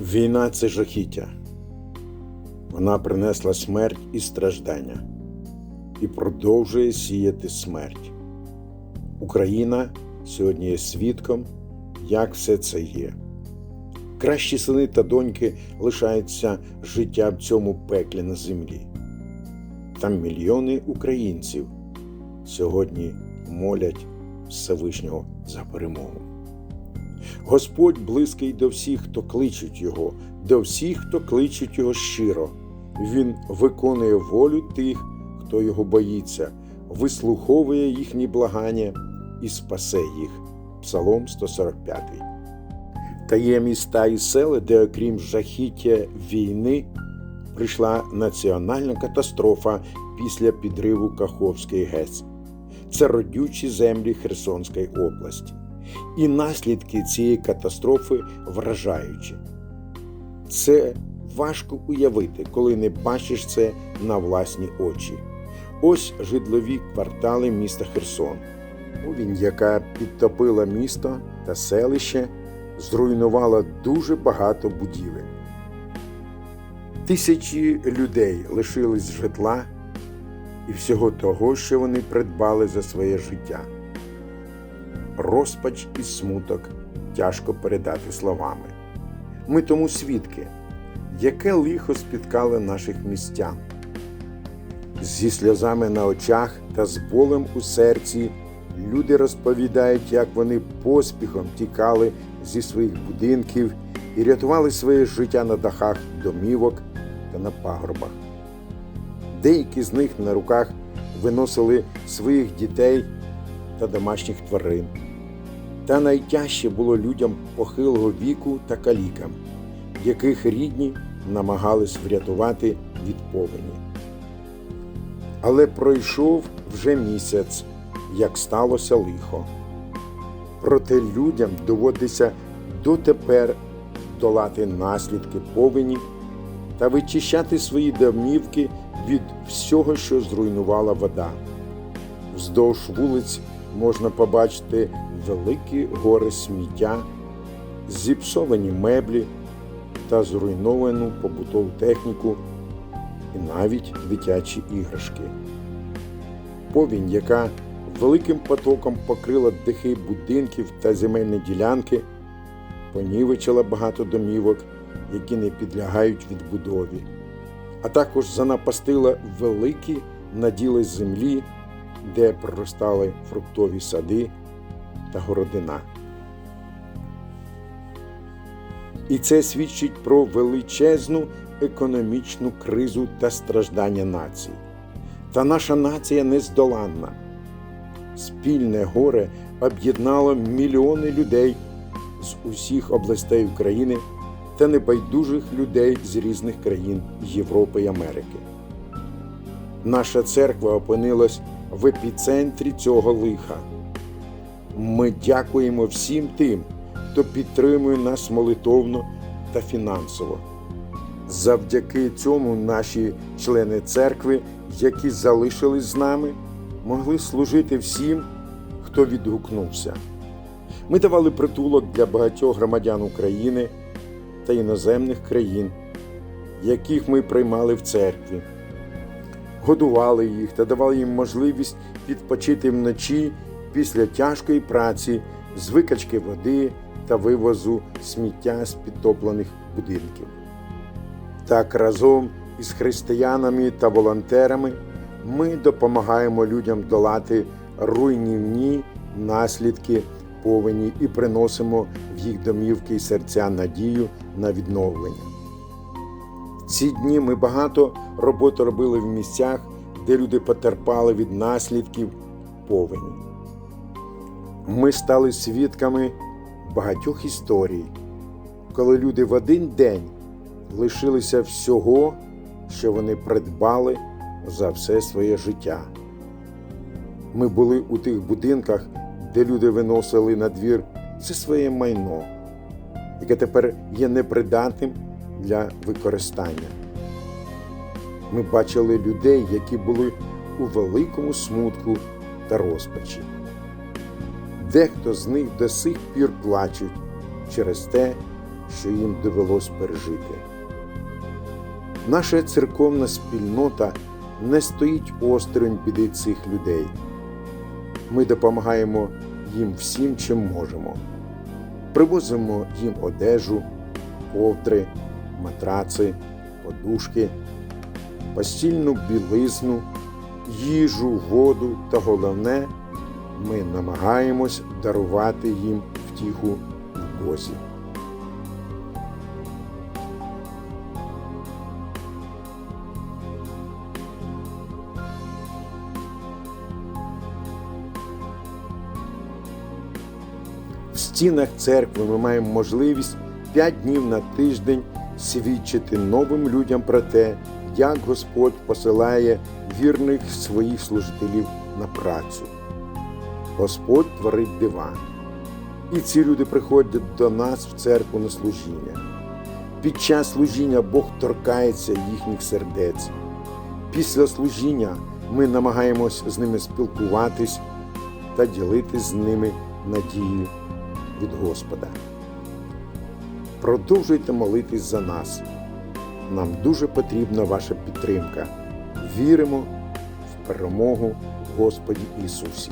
Війна це жахіття. Вона принесла смерть і страждання і продовжує сіяти смерть. Україна сьогодні є свідком, як все це є. Кращі сини та доньки лишаються життя в цьому пеклі на землі. Там мільйони українців сьогодні молять Всевишнього за перемогу. Господь близький до всіх, хто кличуть Його, до всіх, хто кличуть Його щиро. Він виконує волю тих, хто його боїться, вислуховує їхні благання і спасе їх. Псалом 145. Та є міста і сели, де, окрім жахіття війни, прийшла національна катастрофа після підриву Каховської ГЕС. Це родючі землі Херсонської області. І наслідки цієї катастрофи вражаючі. Це важко уявити, коли не бачиш це на власні очі. Ось житлові квартали міста Херсон. Повінь, яка підтопила місто та селище, зруйнувала дуже багато будівель. Тисячі людей лишились житла і всього того, що вони придбали за своє життя. Розпач і смуток тяжко передати словами. Ми тому свідки, яке лихо спіткало наших містян. Зі сльозами на очах та з болем у серці люди розповідають, як вони поспіхом тікали зі своїх будинків і рятували своє життя на дахах домівок та на пагорбах. Деякі з них на руках виносили своїх дітей та домашніх тварин. Та найтяжче було людям похилого віку та калікам, яких рідні намагались врятувати від повені. Але пройшов вже місяць, як сталося лихо. Проте людям доводиться дотепер долати наслідки повені та вичищати свої домівки від всього, що зруйнувала вода. Вздовж вулиць можна побачити великі гори сміття, зіпсовані меблі та зруйновану побутову техніку і навіть дитячі іграшки. Повінь, яка великим потоком покрила дахи будинків та земельні ділянки, понівечила багато домівок, які не підлягають відбудові, а також занапастила великі наділи землі, де проростали фруктові сади та городина. І це свідчить про величезну економічну кризу та страждання нації. Та наша нація нездоланна. Спільне горе об'єднало мільйони людей з усіх областей України та небайдужих людей з різних країн Європи й Америки. Наша церква опинилась в епіцентрі цього лиха. Ми дякуємо всім тим, хто підтримує нас молитовно та фінансово. Завдяки цьому наші члени церкви, які залишились з нами, могли служити всім, хто відгукнувся. Ми давали притулок для багатьох громадян України та іноземних країн, яких ми приймали в церкві, годували їх та давали їм можливість відпочити вночі після тяжкої праці з викачки води та вивозу сміття з підтоплених будинків. Так разом із християнами та волонтерами ми допомагаємо людям долати руйнівні наслідки повені і приносимо в їх домівки і серця надію на відновлення. Ці дні ми багато роботи робили в місцях, де люди потерпали від наслідків повені. Ми стали свідками багатьох історій, коли люди в один день лишилися всього, що вони придбали за все своє життя. Ми були у тих будинках, де люди виносили на двір все своє майно, яке тепер є непридатним для використання. Ми бачили людей, які були у великому смутку та розпачі. Дехто з них до сих пір плачуть через те, що їм довелось пережити. Наша церковна спільнота не стоїть осторонь біди цих людей. Ми допомагаємо їм всім, чим можемо. Привозимо їм одежу, ковдри, матраци, подушки, постільну білизну, їжу, воду та головне, ми намагаємось дарувати їм втіху в Бозі. В стінах церкви ми маємо можливість 5 днів на тиждень свідчити новим людям про те, як Господь посилає вірних своїх служителів на працю. Господь творить дива. І ці люди приходять до нас в церкву на служіння. Під час служіння Бог торкається їхніх сердець. Після служіння ми намагаємось з ними спілкуватись та ділитись з ними надією від Господа. Продовжуйте молитись за нас. Нам дуже потрібна ваша підтримка. Віримо в перемогу Господі Ісусі.